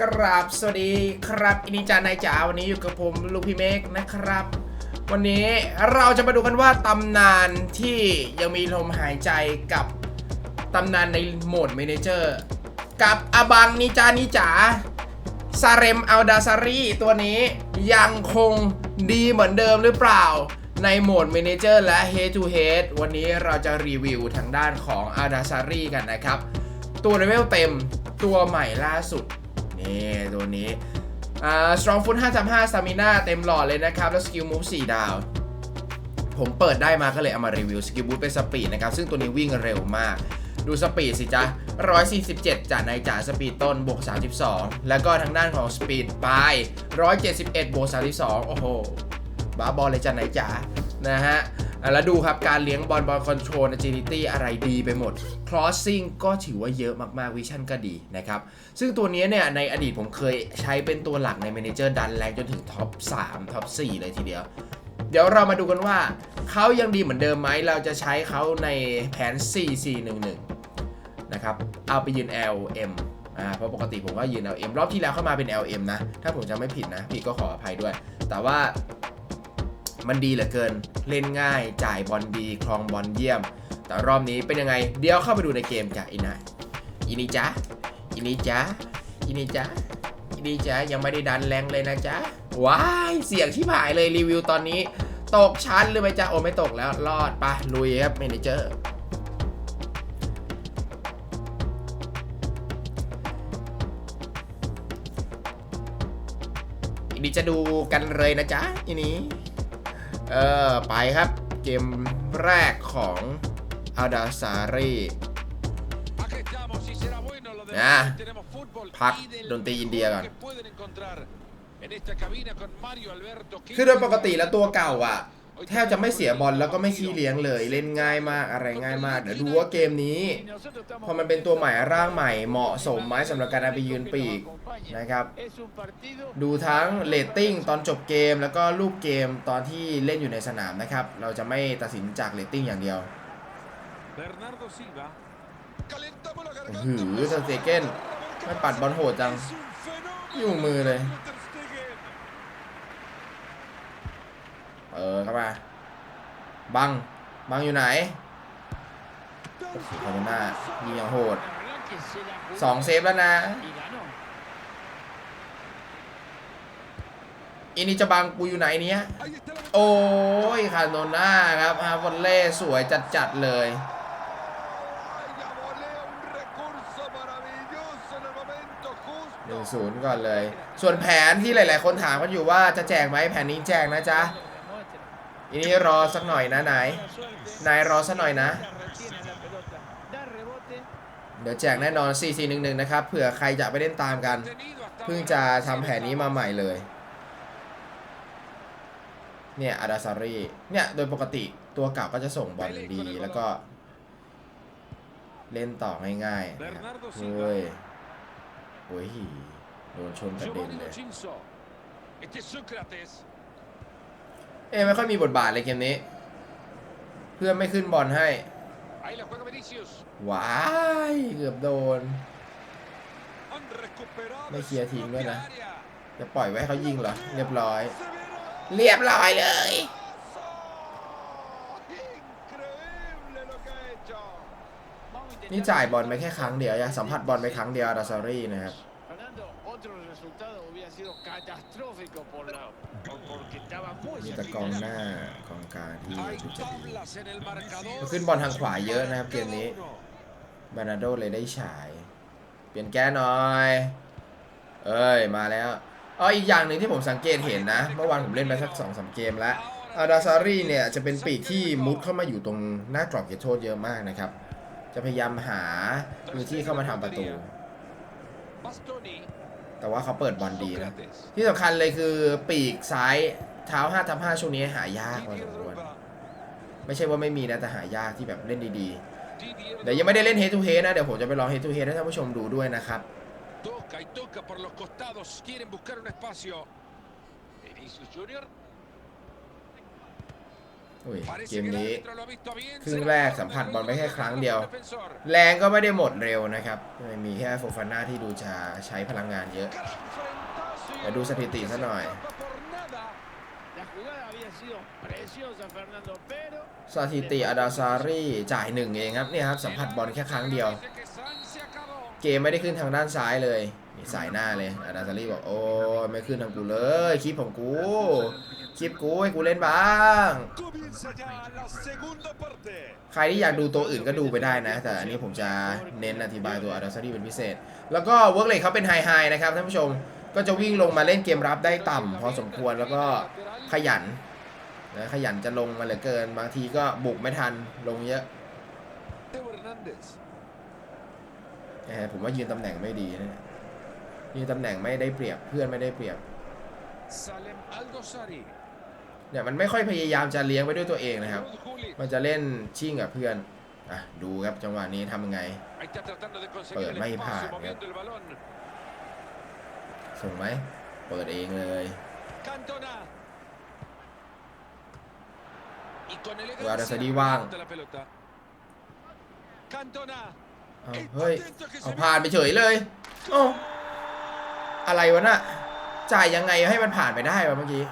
กราบสวัสดีครับอินิจานายจ๋าวันนี้อยู่กับผมลูกพี่เมกนะครับ วันนี้เราจะมาดูกันว่าตำนานที่ยังมีลมหายใจกับตำนานในโหมดเมเนเจอร์กับอบังนิจานิจ๋าซาเรมอัลดาซารีตัวนี้ยังคงดีเหมือนเดิมหรือเปล่าในโหมด Manager และ Head to Head วันนี้เราจะรีวิวทางด้านของอัลดาซารีกันนะครับ ตัวเลเวลเต็มตัวใหม่ล่าสุด นี่ตัวนี้อ่า strong foot 5.5 stamina เต็มหลอดเลยนะครับ แล้ว skill move 4ดาว ผมเปิดได้มาก็เลยเอามารีวิว skill boost เป็นสปีดนะครับ ซึ่งตัวนี้วิ่งเร็วมากดูสปีดสิจ๊ะ 147จากในจ่าสปีดต้นบวก 32 แล้วก็ทางด้านของสปีดปลาย 171บวก32 โอ้โห บ้าบอลเลยจ้ะไหนจ๋านะฮะ แล้วดูครับ การเลี้ยงบอลบอลคอนโทรล agility อะไรดีไปหมด crossing ก็ถือว่าเยอะมากๆวิชั่นก็ดีนะครับ ซึ่งตัวนี้เนี่ย ในอดีตผมเคยใช้เป็นตัวหลักใน Manager ดันแรงจนถึงท็อป3ท็อป4เลยทีเดียว เดี๋ยวเรามาดูกันว่า เขายังดีเหมือนเดิมไหมเราจะใช้เขาในแผน 4-4-1-1 นะครับ เอาไปยืน LM อ่าเพราะปกติผมก็ยืน LM รอบที่แล้วเข้ามาเป็น LM นะ ถ้าผมจำไม่ผิดนะ พี่ก็ขออภัยด้วย แต่ว่า มันดีเหลือเกิน เล่นง่าย จ่ายบอลดีคลองบอลเยี่ยม แต่รอบนี้เป็นยังไง เดี๋ยวเข้าไปดูในเกมจ้ะอีนะอีนี่จ้ะอีนี่จ้ะอีนี่จ้ะอีนี่จ้ะยังไม่ได้ดันแรงเลยนะจ๊ะว้ายเสียงที่ผายเลยรีวิวตอนนี้ ตกชั้นหรือไม่จ๊ะโอ้ไม่ตกแล้วรอดปะลุยครับเมนเจอร์อีนี้จะดูกันเลยนะจ๊ะอีนี้ เออ ไปครับ เกมแรกของอาดาซารีนะพักดนตรีอินเดียก่อนนคือโดยปกติแล้วตัวเก่าอะ แทบจะไม่เสียบอลแล้วก็ไม่ขี้เลี้ยงเลย เล่นง่ายมากอะไรง่ายมาก เดี๋ยวดูว่าเกมนี้ พอมันเป็นตัวใหม่ร่างใหม่เหมาะสมไหมสำหรับการเอาไปยืนปีกนะครับ ดูทั้งเรตติ้งตอนจบเกมแล้วก็รูปเกมตอนที่เล่นอยู่ในสนามนะครับ เราจะไม่ตัดสินจากเรตติ้งอย่างเดียวหือสเตเกนไม่ปัดบอลโหดจังอยู่มือเลย เออเข้ามาบัง บังอยู่ไหนโอ้โหคาโดน่ายิงอย่างโหดสองเซฟแล้วนะอินี่จะบังกูอยู่ไหนเนี้ย โอ้ยคาร์โดน่าครับฮาฟอนเล่สวยจัดๆเลยหนึ่งศูนย์ก่อนเลย ส่วนแผนที่หลาย ๆ คนถามกันอยู่ว่าจะแจกไหมแผนนี้แจกนะจ๊ะ อันนี้รอสักหน่อยนะนายนายรอสักหน่อยนะ เดี๋ยวแจกแน่นอน 4 4 1 1 นะครับเผื่อใครจะไปเล่นตามกัน เพิ่งจะทำแผนนี้มาใหม่เลย เนี่ยอาดาซารีเนี่ยโดยปกติตัวเก่าก็จะส่งบอลดีแล้วก็ เล่นต่อง่ายๆนะครับเฮ้ยโอ้ยโดนชนกระเด็นเลย เอ้ไม่ค่อยมีบทบาทเลยเกมนี้ เพื่อนไม่ขึ้นบอลให้ว้ายเกือบโดน ไม่เคลียร์ทิ้งด้วยนะ จะปล่อยไว้เขายิงเหรอ เรียบร้อย เรียบร้อยเลย นี่จ่ายบอลไปแค่ครั้งเดียวยสัมผัสบอลไปครั้งเดียวดาซารีนะครับ มีแต่กองหน้ากองกลางที่ดูจะดีขึ้นบอลทางขวาเยอะนะครับเกมนี้บานาโดเลยได้ฉาย เปลี่ยนแก้หน่อย เอ้ยมาแล้วอ๋ออีกอย่างหนึ่งที่ผมสังเกตเห็นนะ เมื่อวานผมเล่นไปสักสองสามเกมแล้วอาดาซารีเนี่ยจะเป็นปีกที่มุดเข้ามาอยู่ตรงหน้ากรอบเขตโทษเยอะมากนะครับ จะพยายามหาพื้นที่เข้ามาทำประตู แต่ว่าเขาเปิดบอลดีนะ ที่สำคัญเลยคือปีกซ้ายเท้า5ทับ5ช่วงนี้หายากพอสมควรไม่ใช่ว่าไม่มีนะแต่หายากที่แบบเล่นดีๆ เดี๋ยวยังไม่ได้เล่น head to head นะ เดี๋ยวผมจะไปลอง head to head ให้ท่านผู้ชมดูด้วยนะครับ Toca y toca por los costados, quieren buscar un espacio. Vinicius Junior. อุ้ยเก Parece ม que el นี้ árbitro lo ha visto bien. ครึ่ง Se แร lo ก marca สัมผัส de บอลไปแค่ golpe ครั้ง al เดียว defensor. แรงก็ไม่ได้หมดเร็วนะครับ มีแค่โฟฟาน่าที่ดูจะใช้พลังงานเยอะ Gran frentazo y เดี๋ยวดูสถิติซะหน่อย escapa por nada. La jugada había sido preciosa, Fernando, pero สถิติอาดาซารีจ่ายหนึ่งเองครับเนี่ยครับสัมผัสบอลแค่ครั้งเดียว Dice que San se acabó. เกมไม่ได้ขึ้นทางด้านซ้ายเลยนี่สายหน้าเลยอาดาซารีบอกโอ้ยไม่ขึ้นทางกูเลยคลิปของกู คลิปกูให้กูเล่นบ้าง ใครที่อยากดูตัวอื่นก็ดูไปได้นะ แต่อันนี้ผมจะเน้นอธิบายตัวอาดาซารีเป็นพิเศษ แล้วก็เวิร์กเลยเขาเป็นไฮไฮนะครับท่านผู้ชมก็จะวิ่งลงมาเล่นเกมรับได้ต่ำพอสมควรแล้วก็ขยันนะขยันจะลงมาเหลือเกิน บางทีก็บุกไม่ทันลงเยอะนะฮะผมว่ายืนตำแหน่งไม่ดีนะยืนตำแหน่งไม่ได้เปรียบเพื่อนไม่ได้เปรียบ Salem Aldosari. เนี่ยมันไม่ค่อยพยายามจะเลี้ยงไปด้วยตัวเองนะครับ Ruud Gullit. มันจะเล่นชิ่งกับเพื่อนอะดูครับจังหวะนี้ทำยังไง Ahí está tratando de conseguir Pues, el no hay espacio pan, moviendo el balón. ส่งไหมเปิดเองเลย Cantona. Y con elegancia Ahora se Iván. levanta la pelota. Cantona. เอาเฮ้ยเอาผ่านไปเฉยเลยเอ้าอะไรวะน่ะจ่ายยังไงให้มันผ่านไปได้วะเมื่อกี้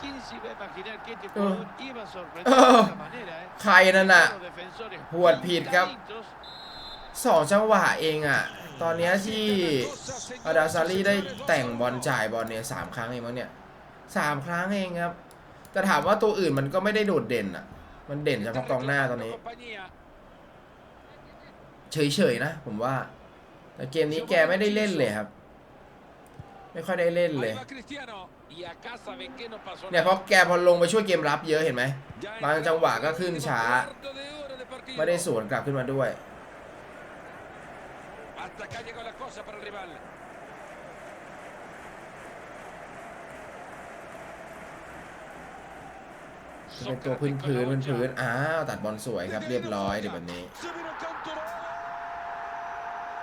¿quién se iba a imaginar que este Oh. jugador iba a sorprender Oh. de esta manera? eh? ใครนั่นน่ะ Los defensores หวดผิดครับ pintaditos. สองจังหวะเองอะ ตอนเนี้ยที่อาดาซารีได้แต่งบอลจ่ายบอลเนี่ยสามครั้งเองมั้งเนี่ยสามครั้งเองครับ แต่ถามว่าตัวอื่นมันก็ไม่ได้โดดเด่นอะ มันเด่นเฉพาะกองหน้าตอนนี้ Compañía. เฉยๆนะ ผมว่า แต่เกมนี้แกไม่ได้เล่นเลยครับ ไม่ค่อยได้เล่นเลย Ahí va Cristiano. Y acá saben que no pasó เนี่ยเพราะแกพอลงไปช่วยเกมรับเยอะเห็นไหม Ya บางจังหวะก็ขึ้นช้า cuarto de hora de partido. ไม่ได้สวนกลับขึ้นมาด้วย Hasta acá llegó la cosa para el rival. จะเป็นตัวพื้นพื้นพื้นพื้นอ้าวตัดบอลสวยครับเรียบร้อยเดี๋ยวแบบนี้ Se vino Cantona.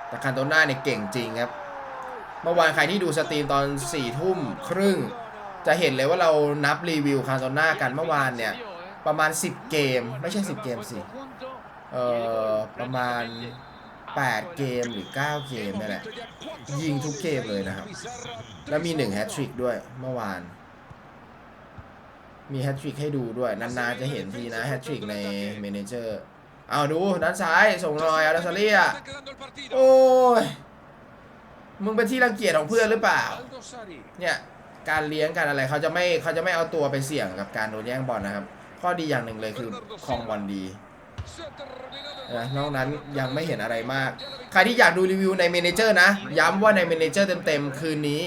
แต่คันโตน่าเนี่ยเก่งจริงครับ เมื่อวานใครที่ดูสตรีมตอน4ี่ทุ่มครึ่ง จะเห็นเลยว่าเรานับรีวิวคันโตน่ากันเมื่อวานเนี่ย ประมาณ 10 เกม ไม่ใช่ 10 เกมสิเอ่อประมาณ 8 เกมหรือ 9 เกมนี่แหละ ยิงทุกเกมเลยนะครับ แล้วมี1แฮตทริกด้วยเมื่อวาน มีแฮตทริกให้ดูด้วย นานๆจะเห็นทีนะแฮตทริกในเมนเจอร์เอาดูด้านซ้ายส่งหน่อยอาราซาเลียโอ้ย มึงเป็นที่รังเกียจของเพื่อนหรือเปล่า เนี่ยการเลี้ยงการอะไรเขาจะไม่เขาจะไม่เอาตัวไปเสี่ยงกับการโดนแย่งบอลนะครับ ข้อดีอย่างหนึ่งเลยคือคลองบอลดีนะนอกนั้นยังไม่เห็นอะไรมาก ใครที่อยากดูรีวิวในเมนเจอร์นะ ย้ำว่าในเมนเจอร์เต็มๆ คืนนี้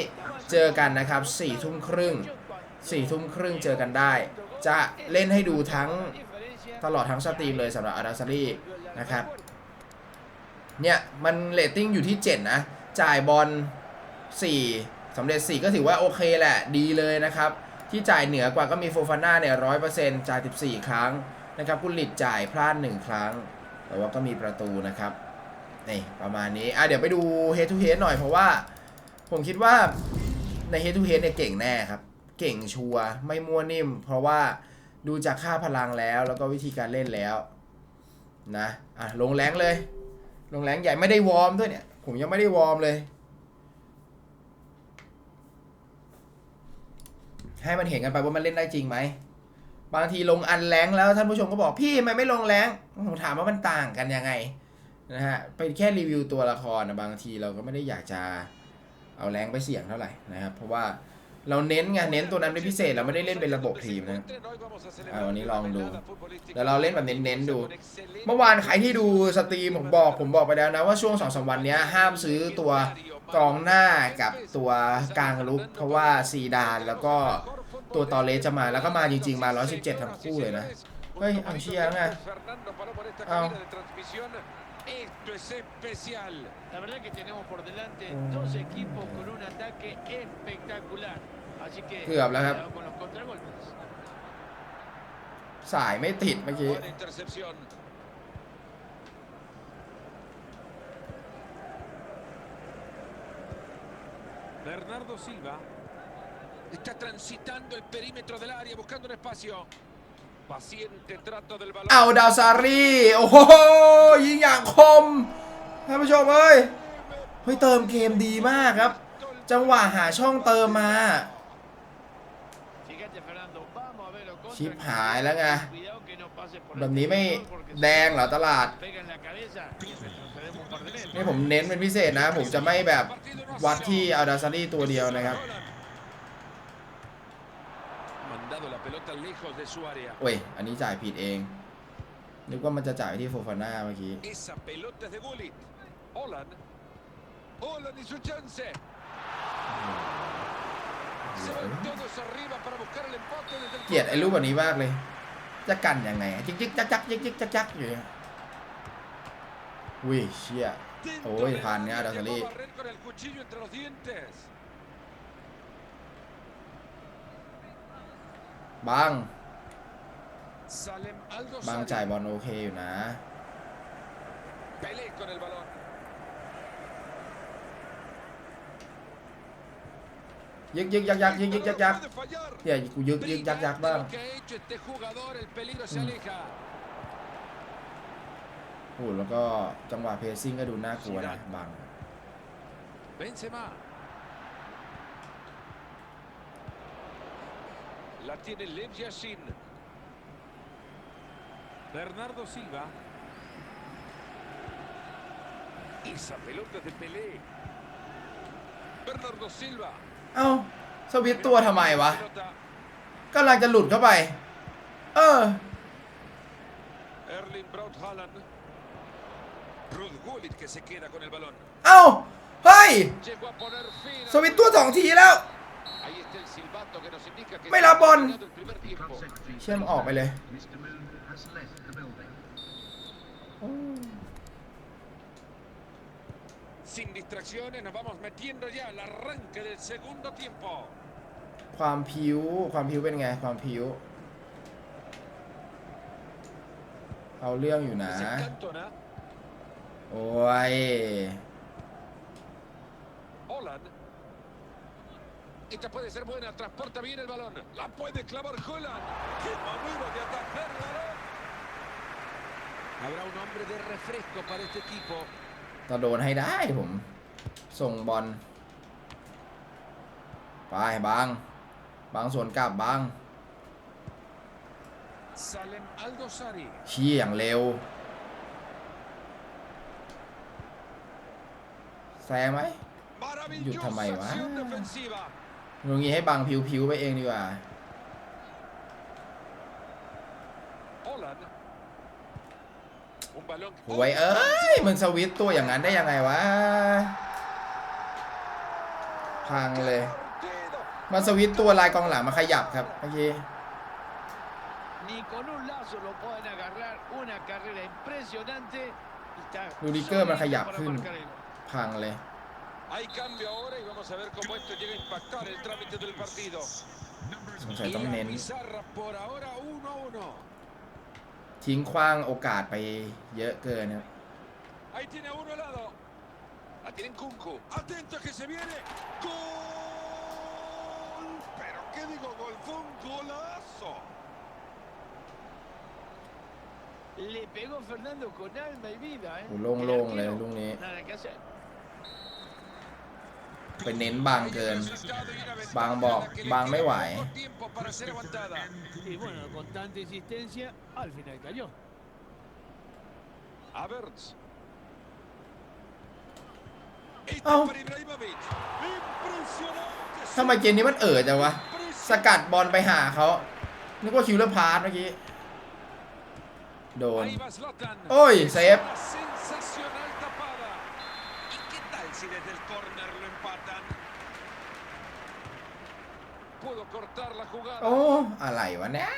เจอกันนะครับ4ี่ทุ่มครึ่ง4ี่ทุ่มครึ่งเจอกันได้ จะเล่นให้ดูทั้งตลอดทั้งสตรีมเลยสำหรับอาราซารีนะครับ เนี่ย มันเรตติ้งอยู่ที่ 7 นะ จ่ายบอล4สำเร็จ 4 ก็ถือว่าโอเคแหละ ดีเลยนะครับ ที่จ่ายเหนือกว่าก็มีโฟฟาน่าเนี่ยร้อยเปอร์เซ็นต์จ่าย 14 ครั้งนะครับกุลิตจ่ายพลาด 1 ครั้ง แต่ว่าก็มีประตูนะครับนี่ประมาณนี้อะเดี๋ยวไปดู head to h e a หน่อยเพราะว่า ผมคิดว่าใน head to h e a เนี่ยเก่งแน่ครับ เก่งชัวร์ไม่มั่วนิ่ม เพราะว่าดูจากค่าพลังแล้วแล้วก็วิธีการเล่นแล้วนะอะลงแรงเลย ลงแรงใหญ่ไม่ได้วอร์มด้วยเนี่ย ผมยังไม่ได้วอร์มเลย ให้มันเห็นกันไปว่ามันเล่นได้จริงไหม บางทีลงอันแรงแล้วท่านผู้ชมก็บอกพี่ทำไมไม่ลงแรงผมถามว่ามันต่างกันยังไงนะฮะเป็นแค่รีวิวตัวละครนะบางทีเราก็ไม่ได้อยากจะเอาแรงไปเสี่ยงเท่าไหร่นะครับ เพราะว่า เราเน้นไงเน้นตัวนั้นเป็นพิเศษเราไม่ได้เล่นเป็นระบบทีมนะ Ah, bueno, l องดูดูเดี๋ยวเราเล่นแบบเน้นๆดู เมื่อวานใครที่ดูสตรีมผมบอกผมบอกไปแล้วนะว่าช่วงสองสามวันนี้ห้ามซื้อตัวกองหน้ากับตัวกลางลุกเพราะว่าซีดานแล้วก็ตัวตอเลสจะมาแล้วก็มาจริงๆ มา 117 ทั้งคู่เลยนะ เฮ้ย เอาเชียร์ไงเอา Esto es especial. La verdad que tenemos por delante Mm. dos equipos con un ataque espectacular. Así que Cuidado, Blanca. cuidado con los contragolpes. สายไม่ติดเมื่อกี้ Buena intercepción. Bernardo Silva. Está transitando el perímetro del área buscando un espacio. เอาดาวซารีโอ้โหยิงอย่างคมท่านผู้ชมเอ้ยเฮ้ยเติมเกมดีมากครับ จังหวะหาช่องเติมมา Fíjate, Fernando, vamos a verlo con ชิป tranquilidad. หายแล้วไง Cuidado que no pase por แบบ el นี้ไม่ interior, porque si แดงเหรอตลาด pega en la cabeza y retrocedemos un par de metros. นี่ผมเน้นเป็นพิเศษนะ ผมจะไม่แบบวัดที่เอาดาวซารีตัวเดียวนะครับ Mandado la pelota lejos de su área. โอ้ย อันนี้จ่ายผิดเอง นึกว่ามันจะจ่ายที่โฟฟาน่าเมื่อกี้ Esa pelota es de Gullit. Holland. Holland y su chance. Se van todos arriba para buscar el empate desde el เกลียดไอ้รูปแบบนี้มากเลย จะกันยังไงจิกจิกจักจักจิกจิกจักจักอยู่เนี่ยอุ้ยเชี่ย Dentro Uy, del Hanya, área, Araceli. llegó a barrer con el cuchillo entre los dientes. บัง Salem Aldo บัง Sari. จ่ายบอลโอเคอยู่นะ Pelé con el balón. ยึกยึกยักยักยึกยึกยักยัก No puede fallar. เฮียกูยึกยึกยักยักบ้าง Brillante lo que ha hecho este jugador, el peligro se Mm. aleja. โอ้แล้วก็จังหวะเพรสซิ่งก็ดูน่ากลัวนะบัง La tiene Lev Yashin. Bernardo Silva. Esa pelota de Pelé. Bernardo Silva. เอ้าสวิตช์ตัวทำไมวะ Pelota. กำลังจะหลุดเข้าไป เออ Erling Braut Haaland. Ruud Gullit que se queda con el balón. เอ้า เฮ้ย Llegó a poner fin. สวิตช์ตัวสองทีแล้ว Ahí está el silbato que nos indica que Me se la ha pon. terminado el primer tiempo. เชื่อมออกไปเลย Sin distracciones nos vamos metiendo ya al arranque del segundo tiempo. ความผิวความผิวเป็นไง ความผิวเอาเรื่องอยู่นะ Es el Cantona. โอ้ย Holland. Esta puede ser buena, transporta bien el balón. La puede clavar Holland. ¡Qué manera de atacar el balón! Habrá un hombre de refresco para este equipo. จะโดนให้ได้ผม ส่งบอลไปบาง บางสวนกลับบาง Salem Aldo Sari. ชี้อย่างเร็วแซงไหม Maravillosa Yo también, acción ah. defensiva. ตรงนี้ให้บางผิวๆไปเองดีกว่า Holland. Un balón. โอ้ยเอ้ย มึงสวิตช์ตัวอย่างนั้นได้ยังไงวะ พังเลย Partido. มันสวิตช์ตัวลายกองหลังมาขยับครับเมื่อกี้ Ni con un lazo lo pueden agarrar. Una carrera impresionante. y está Rudiger me solito khayap para ขึ้น marcar el gol. พังเลย Hay cambio ahora y vamos a ver cómo esto llega a impactar el trámite del partido. สงสัย Y ต้อง la เน้น pizarra por ahora 1-1. ทิ้งคว้างโอกาสไปเยอะเกินครับ Ahí tiene a uno al lado. La tienen Kunku. Atento que se viene. ¡Gol! Pero qué digo, gol. Fue un golazo. Le pegó Fernando con alma y vida. ¿eh? โอ้ El โล่งๆเลย arquero, ลูกนี้ Nada que hacer. ไปเน้นบางเกิน Resultado y una ventaja Bang Bok, que le Bang queda ไม่ไหว poco tiempo para ser aguantada. Y bueno, con tanta insistencia, al final cayó. Havertz. Este Oh. para Ibrahimovic. Impresionante. ทำไมเกมนี้มันเอ๋อจังวะ สกัดบอลไปหาเขา นึกว่าคิวเลอร์พาร์เมื่อกี้ โดน Ahí va Zlatan. ¡Uy, Es save! una sensacional tapada. ¿Y qué tal si desde el córner โอ้อะไรวะเนี่ย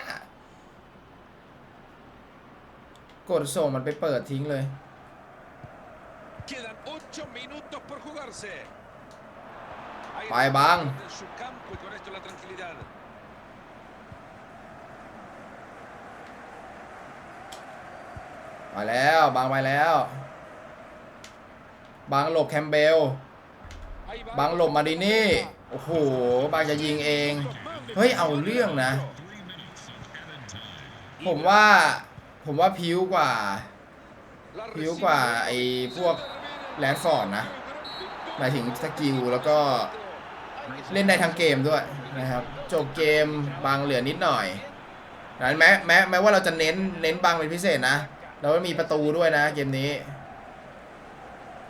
กดส่งมันไปเปิดทิ้งเลย Quedan 8 minutos por jugarse. Ahí Bye, está Bang. En su campo y con esto la tranquilidad. ไปแล้วบางไปแล้ว บางหลบแคมเบล Ahí va. บางหลบมาดินี่ โอ้โห บางจะยิงเอง เฮ้ย เอาเรื่องนะ ผมว่า ผมว่าพิ้วกว่า พิ้วกว่าไอ้พวกแรดฟอร์ดนะ หมายถึงสกิลแล้วก็เล่นได้ทั้งเกมด้วยนะครับ จบเกมบางเหลือนิดหน่อยนั้นแม้แม้แม้ว่าเราจะเน้นเน้นบางเป็นพิเศษนะ เราก็มีประตูด้วยนะเกมนี้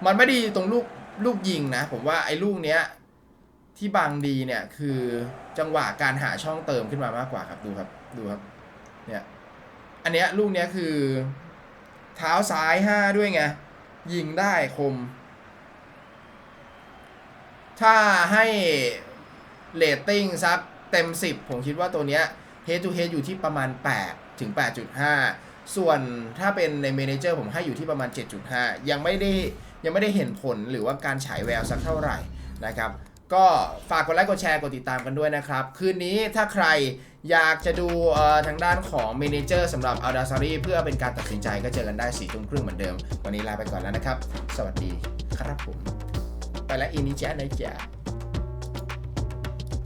มันไม่ดีตรงลูกลูกยิงนะ ผมว่าไอ้ลูกเนี้ย ที่บางดีเนี่ยคือจังหวะการหาช่องเติมขึ้นมามากกว่าครับดูครับดูครับเนี่ยอันเนี้ยลูกเนี้ยคือ เท้าซ้ายห้าด้วยไงยิงได้คม ถ้าให้เรตติ้งสักเต็ม 10 ผมคิดว่าตัวเนี้ย head to head อยู่ที่ประมาณ 8 ถึง 8.5 ส่วนถ้าเป็นในเมนเจอร์ผมให้อยู่ที่ประมาณ 7.5 ยังไม่ได้ยังไม่ได้เห็นผลหรือว่าการฉายแววสักเท่าไหร่นะครับ ก็ฝากกดไลค์กดแชร์กดติดตามกันด้วยนะครับ คืนนี้ถ้าใครอยากจะดูทางด้านของเมนเจอร์สำหรับอัลดาซารีเพื่อเป็นการตัดสินใจก็เจอกันได้สี่ทุ่มครึ่งเหมือนเดิม วันนี้ลาไปก่อนแล้วนะครับ สวัสดีครับผม ไปแล้วอินิจ้านะจ๊ะ